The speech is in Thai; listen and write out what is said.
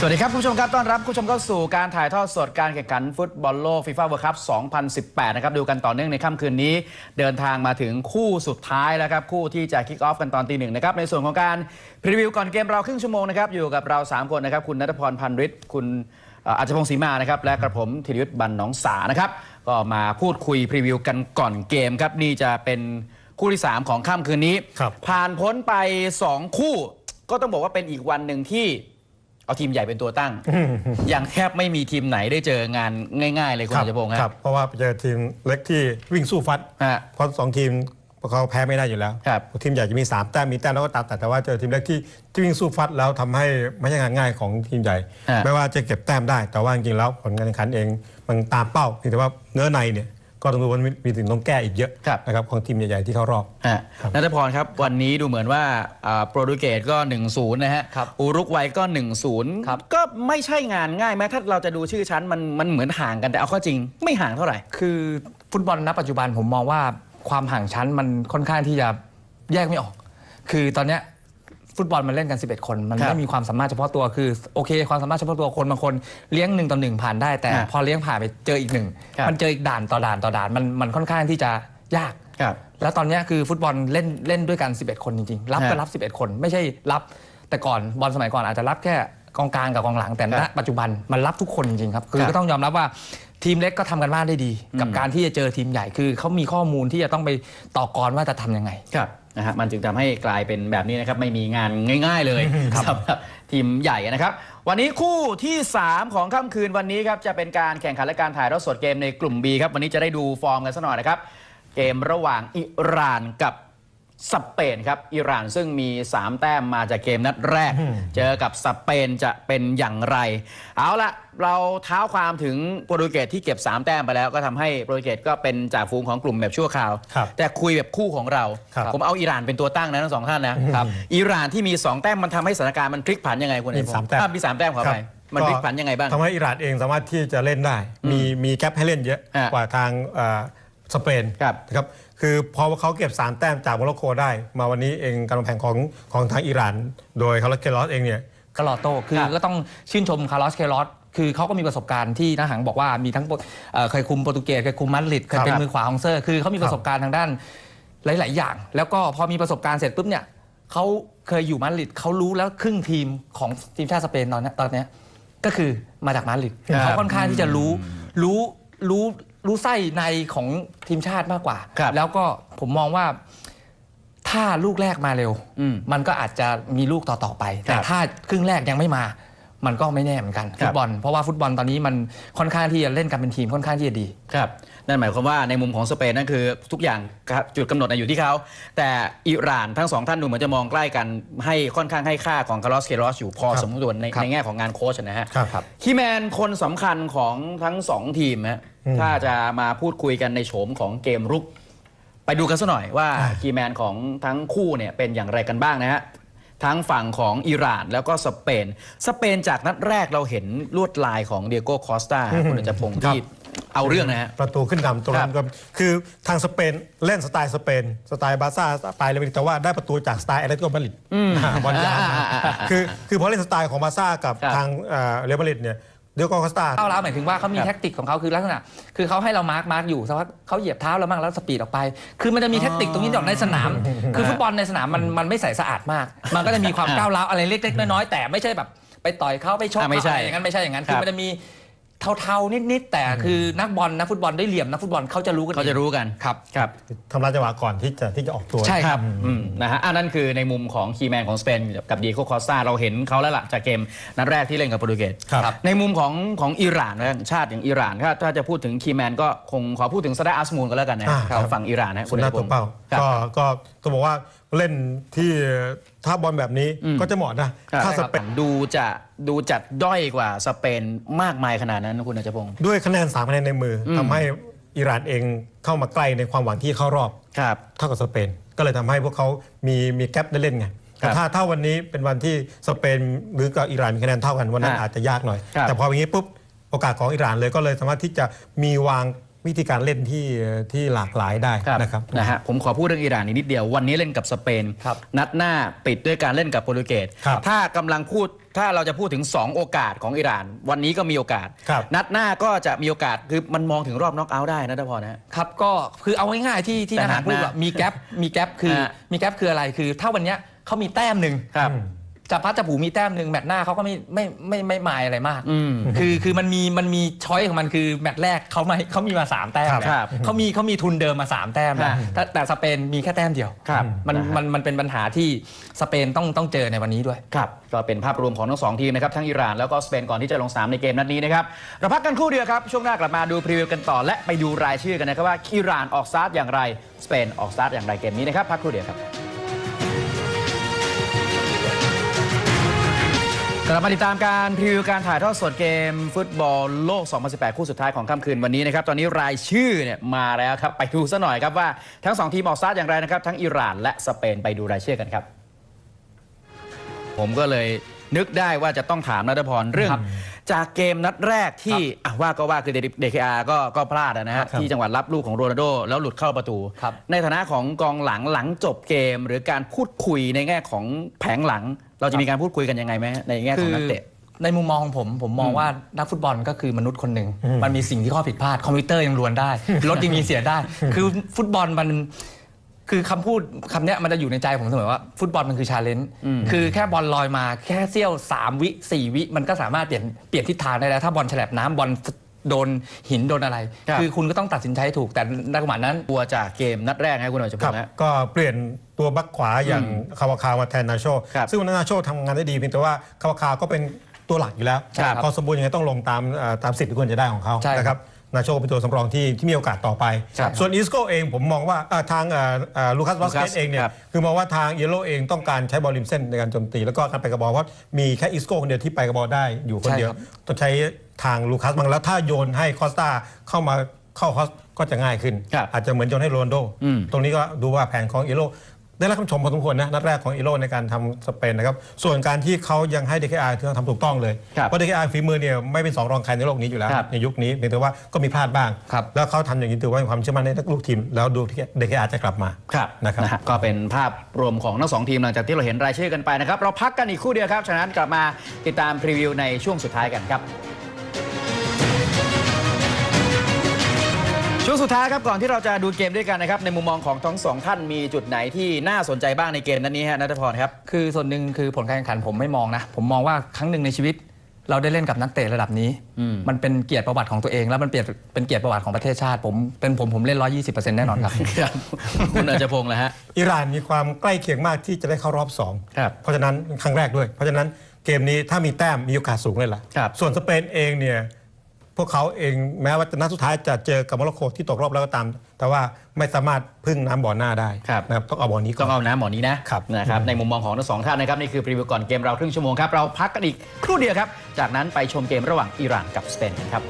สวัสดีครับคุณผู้ชมครับต้อนรับคุณผู้ชมเข้าสู่การถ่ายทอดสดการแข่งขันฟุตบอลโลกฟีฟ่าเวิร์คัพ 2018 นะครับดูกันต่อเนื่องในค่ำคืนนี้ เดินทางมาถึงคู่สุดท้ายแล้วครับ คู่ที่จะคิกออฟกันตอนตีหนึ่งนะครับ ในส่วนของการพรีวิวก่อนเกมเราครึ่งชั่วโมงนะครับ อยู่กับเรา 3 คนนะครับ คุณนัทพรพันธ์ฤทธิ์คุณเอ่ออัจฉพงศ์ศรีมานะครับและกระผมธีรยุทธ์บันหนองสานะครับก็มาพูดคุยพรีวิวกันก่อนเกมครับนี่จะเป็นคู่ที่สามของค่ำคืนนี้ครับผ่านพ้นไปสองคู่ ก็ต้องบอกว่าเป็นอีกวันหนึ่งที่ เอาทีมใหญ่เป็นตัวตั้ง อย่างแทบไม่มีทีมไหนได้เจองานง่าย ๆ เลยคุณครัอัจฉพงศ์คครัรับบเพราะว่าเจอทีมเล็กที่วิ่งสู้ฟัดฮะเพราะสองทีมเขาแพ้ไม่ได้อยู่แล้วครับทีมใหญ่จะมี 3 แต้มมีแต้มแล้วก็ตัดแต่แต่ว่าเจอทีมเล็กที่ที่วิ่งสู้ฟัดแล้วทำให้ไม่ใช่งานง่ายของทีมใหญ่ฮะไม่ว่าจะเก็บแต้มได้ แต่ว่าจริงๆแล้วผลการแข่งขันเองมันตามเป้าเพียงแต่ว่าเนื้อในเนี่ย ก็ต้องดูว่ามีมีสิ่งต้องแก้อีกเยอะครับนะครับของทีมใหญ่ๆที่เข้ารอบฮะนัทพรครับ วันนี้ดูเหมือนว่าอ่าโปรตุเกสก็ 1-0 นะฮะครับอุรุกวัยก็ 1-0ครับก็ไม่ใช่งานง่ายไหมถ้าเราจะดูชื่อชั้นมันมันเหมือนห่างกันแต่เอาเข้อจริง ไม่ห่างเท่าไหร่ คือฟุตบอลณปัจจุบันผมมองว่าความห่างชั้นมันค่อนข้างที่จะแยกไม่ออก คือตอนเนี้ย ฟุตบอลมันเล่นกัน 11 คน มันครับไม่มีความสามารถเฉพาะตัวคือโอเค ความสามารถเฉพาะตัวคนบางคนเลี้ยงหนึ่งต่อหนึ่งผ่านได้ แต่ฮะพอเลี้ยงผ่านไปเจออีกหนึ่งครับมันเจออีกด่านต่อด่านต่อด่านมันมันค่อนข้างที่จะยากครับแล้วตอนเนี้ยคือฟุตบอลเล่นเล่นด้วยกัน 11 คนจริงๆ รับก็ฮะรับ 11 คน ไม่ใช่รับ แต่ก่อนบอลสมัยก่อนอาจจะรับแค่กองกลางกับกองหลังแต่ครัณบปัจจุบันมันรับทุกคนจริงๆครับคือครับก็ต้องยอมรับว่าทีมเล็กก็ทำกันบ้านได้ดี กับการที่จะเจอทีมใหญ่คือเขามีข้อมูลที่จะต้องไปต่อกรว่าจะทำยังไงครับ นะฮะมันจึงทำให้กลายเป็นแบบนี้นะครับไม่มีงานง่าย ๆเลยสำหรับทีมใหญ่นะครับ วันนี้คู่ที่ 3 ของค่ำคืนวันนี้ครับจะเป็นการแข่งขันและการถ่ายทอดสดเกมในกลุ่ม B ครับวันนี้จะได้ดูฟอร์มกันสักหน่อยนะครับเกมระหว่างอิหร่านกับ สเปนครับอิหร่านซึ่งมี 3 แต้มมาจากเกมนัดแรก เจอกับสเปนจะเป็นอย่างไร เอาละเราเท้าความถึงโปรตุเกสที่เก็บ 3 แต้มไปแล้ว ก็ทำให้โปรตุเกสก็เป็นจ่าฝูงของกลุ่มแบบชั่วคราวครับแต่คุยแบบคู่ของเราครับผมเอาอิหร่านเป็นตัวตั้งนะทั้งสองท่านนะครับอิหร่านที่มี 2 แต้มมันทำให้สถานการณ์มันพลิกผันยังไงคุณมีไอ้พงศ์สามแต้มอะมีสามแต้มขอครัไปบมันพลิกผันยังไงบ้างทำให้อิหร่านเองสามารถที่จะเล่นได้ มีมีแกลบให้เล่นเยอะฮะกว่าทางเอ่อ สเปนครับ นะครับ คือพอเขาเก็บ 3 แต้มจากโมร็อกโกได้ มาวันนี้เองการวางแผนของของทางอิหร่าน โดยคาร์ลอสเคลอสเองเนี่ยก็ลอโต้คือครับก็ต้องชื่นชมคาร์ลอสเคลอสคือเขาก็มีประสบการณ์ที่นาหังบอกว่ามีทั้งเอ่อเคยคุมโปรตุเกสเคยคุมมาดริดเคยเป็นครับมือขวาของเซอร์คือเขามีประสบการณ์ทางด้านหลาย ๆ อย่าง แล้วก็พอมีประสบการณ์เสร็จปุ๊บเนี่ยเขาเคยอยู่มาดริดเขารู้แล้วครึ่งทีมของทีมชาติสเปนตอนเนี้ยตอนเนี้ยก็คือมาจากมาดริดครับ เขาค่อนข้างที่จะรู้รู้รู้ รู้ไส้ในของทีมชาติมากกว่า ครับ แล้วก็ผมมองว่าถ้าลูกแรกมาเร็ว อืม มันก็อาจจะมีลูกต่อ ๆ ไป แต่ครับถ้าครึ่งแรกยังไม่มา มันก็ไม่แน่เหมือนกันครัฟุบตบอล เพราะว่าฟุตบอลตอนนี้มันค่อนข้างที่จะเล่นกันเป็นทีมค่อนข้างที่จะดี ครับ นั่นหมายความว่าในมุมของสเปนนั่นคือทุกอย่างครับจุดกำหนดน่ะอยู่ที่เขา แต่อิหร่านทั้งสองท่านดูเหมือนจะมองใกล้กันให้ค่อนข้างให้ค่าของคาร์ลอสเคลอสอยู่พอครับสมควรในครับ ในแง่ของงานโค้ชนะฮะครับครับคีย์แมนคนสำคัญของทั้งสองทีมฮะอืม ถ้าจะมาพูดคุยกันในโฉมของเกมรุก ไปดูกันสักหน่อยว่าอ่าคีย์แมนของทั้งคู่เนี่ยเป็นอย่างไรกันบ้างนะฮะทั้งฝั่งของอิหร่านแล้วก็สเปน สเปนจากนัดแรกเราเห็นลวดลายของเดียโก้คอสตาคุณจัพงศ์ที่เอาเรื่องนะฮะประตูขึ้นนำตรงนั้นก็คือทางสเปนเล่นสไตล์สเปน สไตล์บาร์ซ่าสไตล์เรอัลมาดริดแต่ว่าได้ประตูจากสไตล์แอตเลติโกมาดริดอ่าบอลยาวอ่าอ่าอ่าอ่าคือคือพอเล่นสไตล์ของบาร์ซ่ากับครับทางเอ่อเรอัลมาดริดเนี่ย เดียโก้คอสตาก้าวร้าวหมายถึงว่าเขามีครับแท็กติกของเขาคือลักษณะ คือเขาให้เรามาร์กมาร์กอยู่สักพักเขาเหยียบเท้าเราบ้างแล้วสปีดออกไป คือมันจะมีแท็กติกตรงนี้ออกในสนาม คือฟุตบอลในสนามมันมันไม่ใสสะอาดมาก มันก็จะมีความก้าวร้าวอะไรเล็กๆน้อยๆแต่ไม่ใช่แบบ ไปต่อยเขาไปชกอะเขาไม่ใช่อะไรอย่างนั้นไม่ใช่อย่างนั้นครัคืบอมันจะมี เทาๆ นิดๆ แต่คือนักบอลนักฟุตบอลได้เหลี่ยมนักฟุตบอลเขาจะรู้กันเขาจะรู้กันครับครับทำลายจังหวะก่อนที่จะที่จะออกตัวใช่ครับอืมนะฮะอันนั้นคือในมุมของคีย์แมนของสเปนกับดีโก้คอสตาเราเห็นเขาแล้วล่ะจากเกมนัดแรกที่เล่นกับโปรตุเกสครับในมุมของของอิหร่านนะชาติอย่างอิหร่านถ้าถ้าจะพูดถึงคีย์แมนก็คงขอพูดถึงซาดาอัสมูลก็แล้วกันนะอ่าของฝั่งอิหร่านนะสุดหน้าตัวเป้าครับก็ก็ต้องบอกว่าเล่นที่ถ้าบอลแบบนี้อืมก็จะเหมาะนะครับถ้าสเปนดูจะดูจัดด้อยกว่าสเปนมากมายขนาดนั้นนะคุณอาจพงศ์ด้วยคะแนน3คะแนนในมืออมทำให้อิหร่านเองเข้ามาใกล้ในความหวังที่เข้ารอบครับเท่ากับสเปน ก็เลยทำให้พวกเขามีมีแกลบได้เล่นไงครัแต่บถ้าถ้าวันนี้เป็นวันที่สเปนหรือกับอิหร่านมีคะแนนเท่ากันวันนั้นฮะอาจจะยากหน่อยครับแต่พออย่างนี้ปุ๊บโอกาสของอิหร่านเลยก็เลยสามารถที่จะมีวาง วิธีการเล่นที่ที่หลากหลายได้นะครับนะฮะผมขอพูดเรื่องอิหร่านอีกนิดเดียว วันนี้เล่นกับสเปนครับนัดหน้าปิดด้วยการเล่นกับโปรตุเกสครับถ้ากำลังพูดถ้าเราจะพูดถึง 2 โอกาสของอิหร่าน วันนี้ก็มีโอกาสครับนัดหน้าก็จะมีโอกาสคือมันมองถึงรอบน็อกเอาท์ได้นะทพรนะฮะครับก็คือเอาง่ายๆที่ที่แต่ทหารพูดหนักนะว่ามีแกลบมีแกลบคือฮะมีแกลบคืออะไรคือ ถ้าวันเนี้ยเขามีแต้มหนึ่งครับ จะพัดจะผูมีแต้มหนึ่งแมตช์หน้าเขาก็ไม่ไม่ไม่ไม่ไม่มายอะไรมากอืมคือคือมันมีมันมีช้อยของมันคือแมตช์แรกเขาไม่เขามีมาสามแต้มครับนะครับเขามีเขามีทุนเดิมมาสามแต้มครันะบแต่แต่สเปนมีแค่แต้มเดียวครับมันนะฮะมันมันเป็นปัญหาที่สเปนต้องต้องเจอในวันนี้ด้วยครับก็เป็นภาพรวมของทั้งสองทีมนะครับทั้งอิหร่านแล้วก็สเปนก่อนที่จะลงสนามในเกมนัดนี้นะครับเราพักกันครู่เดียวครับช่วงหน้ากลับมาดูพรีวิวกันต่อและไปดูรายชื่อกันนะครับว่าอิหร่านออกสตาร์ทอย่างไรสเปนออกสตาร์ทอย่างไรเกมนี้นะครับพักครู่เดียวครับ กลับมาติดตามการพรีวิวการถ่ายทอดสดเกม ฟุตบอลโลก 2018 คู่สุดท้ายของค่ำคืนวันนี้นะครับ ตอนนี้รายชื่อเนี่ยมาแล้วครับ ไปดูซะหน่อยครับว่าทั้งสองทีมออกสตาร์ทอย่างไรนะครับ ทั้งอิหร่านและสเปนไปดูรายชื่อกันครับ ผมก็เลยนึกได้ว่าจะต้องถามนัทพรเรื่องครับจากเกมนัดแรกที่อะว่าก็ว่าคือเดคอาก็ก็พลาดอะนะฮะครับที่จังหวัดรับลูกของโรนัลโดแล้วหลุดเข้าประตูครับในฐานะของกองหลังหลังจบเกม หรือการพูดคุยในแง่ของแผงหลัง เราจะมีการพูดคุยกันยังไงไหมฮะในแง่ของนักเตะ ในมุมมองของผม ผมมองว่านักฟุตบอลก็คือมนุษย์คนหนึ่ง มันมีสิ่งที่ข้อผิดพลาด คอมพิวเตอร์ยังรวนได้ รถยังมีเสียได้ คือฟุตบอลมันคือคำพูดคำเนี้ยมันจะอยู่ในใจผมเสมอว่า ฟุตบอลมันคือชาเลนจ์คือแค่บอลลอยมาแค่เสี้ยว 3 วิ 4 วิ มันก็สามารถเปลี่ยนเปลี่ยนทิศทางได้แล้ว ถ้าบอลฉลับน้ำบอล โดนหินโดนอะไร ครับ คือคุณก็ต้องตัดสินใจให้ถูกแต่ในจังหวะนั้นตัวจากเกมนัดแรกนะคุณอาจจะพครังบศ์ฮะก็เปลี่ยนตัวบักขวาอย่างคาวาคามาแทนนาโช ครับซึ่งวันนั้นนาโชทำงานได้ดีเพียงแต่ว่าคาวาคาก็เป็นตัวหลักอยู่แล้วครับพอสมบูรณ์ยังไงต้องลงตามเอ่อตามสิทธิ์ที่ควรจะได้ของเขาใช่ครับนะครับนาโชเป็นตัวสำรองที่ที่มีโอกาสต่อไปครับส่วนอีสโกเองผมมองว่าเอ่อทางลูคัสวอสลูคัเกสตเองเนี่ยครับ คือมองว่าทางเยโรเองต้องการใช้บอลริมเส้นในการโจมตี แล้วก็การไปกับบอลเพราะมีแค่อีสโกคนเดียวที่ไปกับบอลได้อยู่คนเดียวใช่ครับ ต้องใช้ ทางลูคัสบางแล้วถ้าโยนให้คอสตาเข้ามาเข้าคอสก็จะง่ายขึ้น ครับอาจจะเหมือนโยนให้โรนลโด อืม ตรงนี้ก็ดูว่าแผนของเอโรได้รับคำชมพอสมควรนะนัดแรกของเอโรในการทำสเปนนะครับ ส่วนการที่เขายังให้ DKR ที่ทำถูกต้องเลย ครับเพราะ DKR ฝีมือเนี่ยไม่เป็นสองรองใครในโลกนี้อยู่แล้ว ครับในยุคนี้เพียงแต่ว่าก็มีพลาดบ้าง ครับ แล้วเขาทำอย่างนี้ถือว่ามีความเชื่อมั่นในลูกทีม แล้วดู DKR จะกลับมา ครับนะครับ ฮก็เป็นภาพรวมของทั้งสองทีมหลังจากที่เราเห็นรายชื่อกันไปนะครับ เราพักกันอีกครู่เดียวครับ ฉะนั้นกลับมาติดตามพรีวิวในช่วงสุดท้ายกันครับ ช่วงสุดท้ายครับก่อนที่เราจะดูเกมด้วยกันนะครับในมุมมองของทั้งสองท่านมีจุดไหนที่น่าสนใจบ้างในเกมนั้นนี้ฮะนัทพรครับคือส่วนหนึ่งคือผลการแข่งขันผมไม่มองนะ ผมมองว่าครั้งหนึ่งในชีวิต เราได้เล่นกับนักเตะระดับนี้อืมมันเป็นเกียรติประวัติของตัวเอง แล้วมันเปลี่ยนเป็นเกียรติประวัติของประเทศชาติ ผมเป็นผมผมเล่น 120%แน่นอนครับครับคุณอาจจะพงษ์เลยฮะอิหร่านมีความใกล้เคียงมากที่จะได้เข้ารอบสองครับเพราะฉะนั้นครั้งแรกด้วย เพราะฉะนั้นเกมนี้ถ้ามีแต้มมีโอกาสสูงเลยล่ะครับส่วนสเปนเองเนี่ย พวกเขาเองแม้ว่านัดสุดท้ายจะเจอกับโมร็อกโกที่ตกรอบแล้วก็ตาม แต่ว่าไม่สามารถพึ่งน้ำบ่อหน้าได้ครับ นะครับต้องเอาบ่อนี้ก่ต้ออน งเอาน้ำหมอนี้นะครับนะครับ ในมุมมองของทั้งสองท่านนะครับ นี่คือพรีวิวก่อนเกมเราครึ่งชั่วโมงครับ เราพักกันอีกครู่เดียวครับ จากนั้นไปชมเกมระหว่างอิหร่านกับสเปนกันครับ